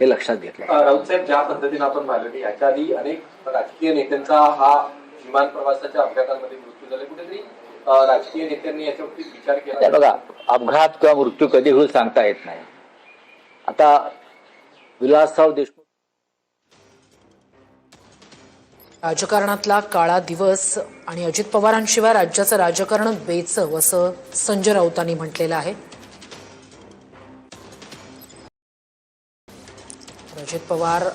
हे लक्षात घेतलं. राऊत साहेब ज्या पद्धतीने आपण पाहिलं की याच्या आधी अनेक राजकीय नेत्यांचा हा विमान प्रवासाच्या अपघातांमध्ये मृत्यू झाला. कुठेतरी राजकीय नेत्यांनी याच्यावरती विचार केला. बघा अपघात किंवा मृत्यू कधी होईल सांगता येत नाही. आता विलासराव देशमुख राजकारणातला काळा दिवस आणि अजित पवारांशिवाय राज्याचं राजकारण बेचव असं संजय राऊतांनी म्हटलेलं आहे. तर पवार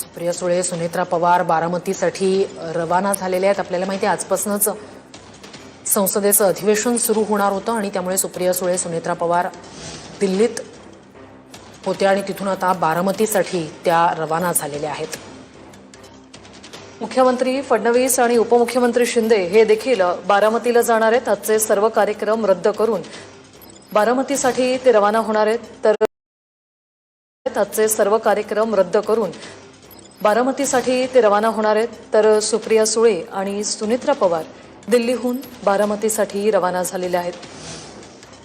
सुप्रिया सुळे सुनेत्रा पवार बारामतीसाठी रवाना झालेले आहेत. आपल्याला माहिती आहे आजपासूनच संसदेचं अधिवेशन सुरू होणार होतं आणि त्यामुळे सुप्रिया सुळे सुनेत्रा पवार दिल्लीत होत्या आणि तिथून आता बारामतीसाठी त्या रवाना झालेल्या आहेत. मुख्यमंत्री फडणवीस आणि उपमुख्यमंत्री शिंदे हे देखील बारामतीला जाणार आहेत. आजचे सर्व कार्यक्रम रद्द करून बारामतीसाठी ते रवाना होणार आहेत. तर आजचे सर्व कार्यक्रम रद्द करून बारामतीसाठी ते रवाना होणार आहेत. तर सुप्रिया सुळे आणि सुनित्रा पवार दिल्लीहून बारामतीसाठी रवाना झालेले आहेत.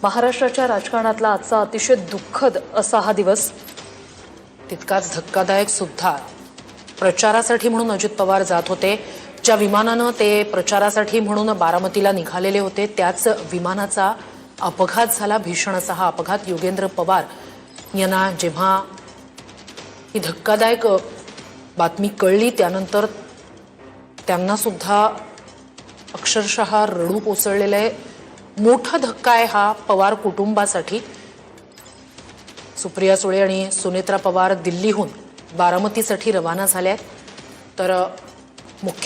महाराष्ट्राच्या राजकारणातला आजचा अतिशय दुःखद असा हा दिवस. तितकाच धक्कादायक सुद्धा. प्रचारासाठी म्हणून अजित पवार जात होते. ज्या विमानानं ते प्रचारासाठी म्हणून बारामतीला निघालेले होते त्याच विमानाचा अपघात झाला. भीषण असा हा अपघात. योगेंद्र पवार यांना जेव्हा ही धक्कादायक बातमी कळली त्यानंतर त्यांनासुद्धा अक्षरशः रडू कोसळलेलं आहे. मोठा धक्का आहे हा पवार कुटुंबासाठी. सुप्रिया सुळे आणि सुनेत्रा पवार दिल्लीहून बारामतीसाठी रवाना झाल्या आहेत. तर मुख्य